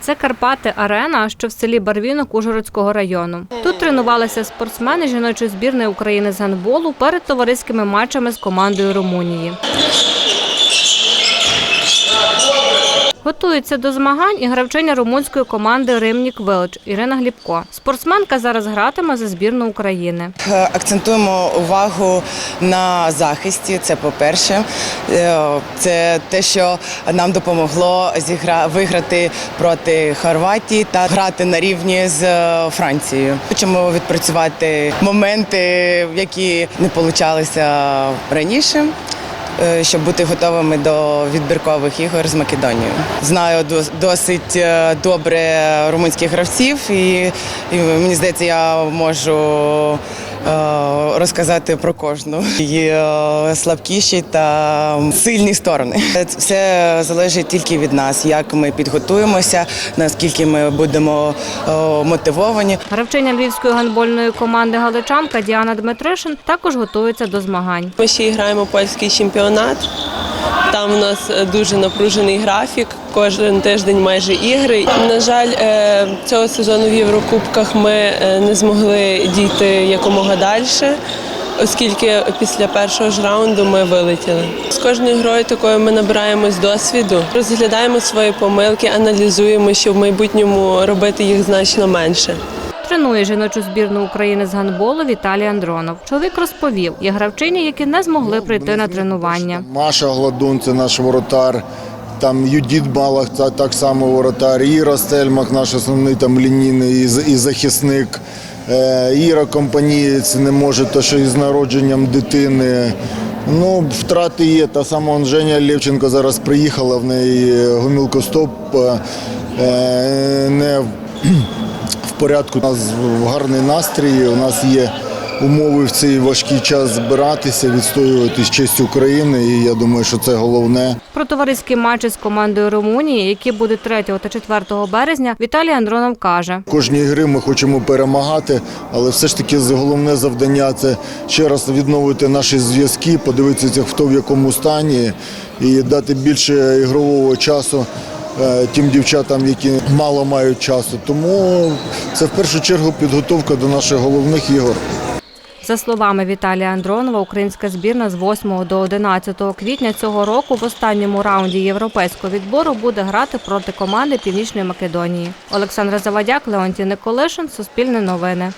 Це Карпати Арена, що в селі Барвінок Ужгородського району. Тут тренувалися спортсмени жіночої збірної України з гандболу перед товариськими матчами з командою Румунії. Готується до змагань і гравчиня румунської команди Римнік Велич Ірина Глібко. Спортсменка зараз гратиме за збірну України. Е, Акцентуємо увагу на захисті. Це по-перше, Е, це те, що нам допомогло зігра виграти проти Хорватії та грати на рівні з е, Францією. Хочемо відпрацювати моменти, які не получалися раніше. Е, Щоб бути готовими до відбіркових ігор з Македонією, знаю дос- досить е, добре румунських гравців, і, і мені здається, я можу розказати про кожну її е, слабкіші та сильні сторони. Все залежить тільки від нас, як ми підготуємося, наскільки ми будемо е, мотивовані. Гравчиня львівської гандбольної команди Галичанка Діана Дмитришин також готується до змагань. Ми ще граємо польський чемпіонат. Там у нас е, дуже напружений графік. Кожен тиждень майже ігри. На жаль, е, цього сезону в Єврокубках ми е, не змогли дійти якомога далі, оскільки після першого ж раунду ми вилетіли. З кожною грою такою ми набираємось досвіду, розглядаємо свої помилки, аналізуємо, щоб в майбутньому робити їх значно менше. Тренує жіночу збірну України з гандболу Віталій Андронов. Чоловік розповів, є гравчині, які не змогли прийти на тренування. Маша Гладун, це наш воротар. Там Юдіт Балах, це так само воротар. Іра Стельмах, наш основний там лінійний і, захисник. Е, Іра компанієць не може, то що із народженням дитини. Ну, втрати є. Та сама Женя Левченко зараз приїхала, в неї гомілкостоп. е, Не порядку. У нас гарний настрій, у нас є умови в цей важкий час збиратися, відстоювати честь України, і я думаю, що це головне. Про товариські матчі з командою Румунії, які будуть 3 та 4 березня, Віталій Андронов каже. Кожній гри ми хочемо перемагати, але все ж таки головне завдання це ще раз відновити наші зв'язки, подивитися, хто в якому стані, і дати більше ігрового часу. Е, Тим дівчатам, які мало мають часу, тому це в першу чергу підготовка до наших головних ігор. За словами Віталія Андронова, українська збірна з 8 до 11 квітня цього року в останньому раунді європейського відбору буде грати проти команди Північної Македонії. Олександра Завадяк, Леонтій Николишин, Суспільне новини.